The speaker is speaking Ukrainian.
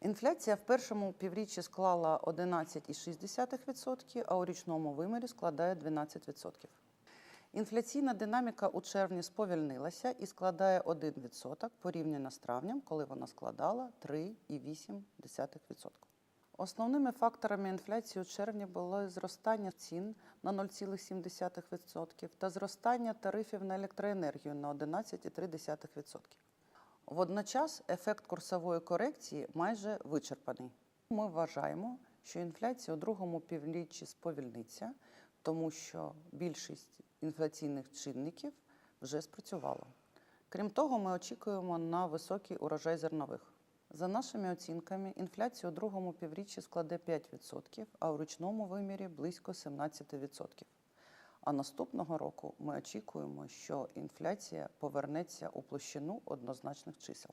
Інфляція в першому півріччі склала 11,6%, а у річному вимірі складає 12%. Інфляційна динаміка у червні сповільнилася і складає 1% порівняно з травнем, коли вона складала 3,8%. Основними факторами інфляції у червні було зростання цін на 0,7% та зростання тарифів на електроенергію на 11,3%. Водночас ефект курсової корекції майже вичерпаний. Ми вважаємо, що інфляція у другому півріччі сповільниться, тому що більшість інфляційних чинників вже спрацювала. Крім того, ми очікуємо на високий урожай зернових. За нашими оцінками, інфляція у другому півріччі складе 5%, а у річному вимірі близько 17%. А наступного року ми очікуємо, що інфляція повернеться у площину однозначних чисел.